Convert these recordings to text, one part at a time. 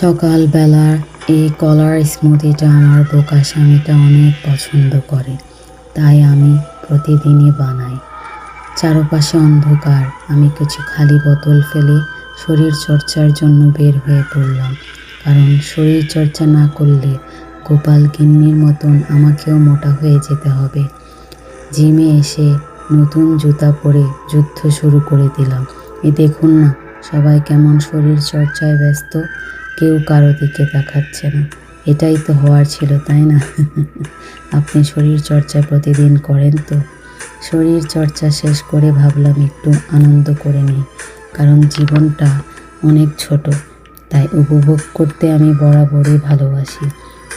সকালবেলার এই কলার স্মুদিটা আমার বোকা স্বামীটা অনেক পছন্দ করে। তাই আমি প্রতিদিনই বানাই। চারপাশে অন্ধকার, আমি কিছু খালি বোতল ফেলে শরীর চর্চার জন্য বের হয়ে পড়লাম। কারণ শরীর চর্চা না করলে গোপাল গিন্নির মতন আমাকেও মোটা হয়ে যেতে হবে। জিমে এসে নতুন জুতা পরে যুদ্ধ শুরু করে দিলাম। এ দেখুন না সবাই কেমন শরীর চর্চায় ব্যস্ত, কেউ কারও দিকে তাকাচ্ছে না এটাই তো হওয়ার ছিল, তাই না? আপনি শরীর চর্চা প্রতিদিন করেন তো? শরীর চর্চা শেষ করে ভাবলাম একটু আনন্দ করে নিই, কারণ জীবনটা অনেক ছোট, তাই উপভোগ করতে আমি বরাবরই ভালোবাসি।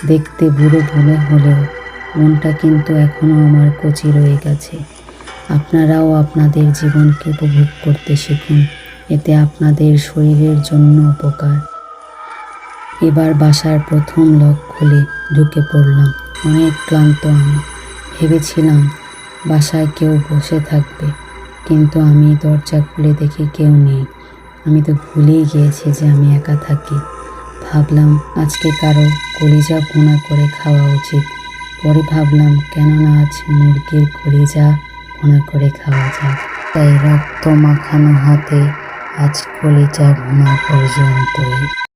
দেখতে বুড়ো ভুলে হলেও মনটা কিন্তু এখনও আমার কচি রয়ে গেছে। আপনারাও আপনাদের জীবনকে উপভোগ করতে শিখুন। এতে আপনাদের শরীরের জন্য উপকার। এবার বাসার প্রথম লক খুলে ঢুকে পড়লাম। অনেক ক্লান্ত আমি। ভেবেছিলাম বাসায় কেউ বসে থাকবে, কিন্তু আমি দরজা খুলে দেখি কেউ নেই। আমি তো ভুলেই গিয়েছি যে আমি একা থাকি। ভাবলাম আজকে কারও কলিজা ভুনা করে খাওয়া উচিত। পরে ভাবলাম কেননা আজ মুরগির কলিজা ভুনা করে খাওয়া যায়। তাই রক্ত মাখানো হাতে আজ কলিজা ভুনা পর্যন্তই।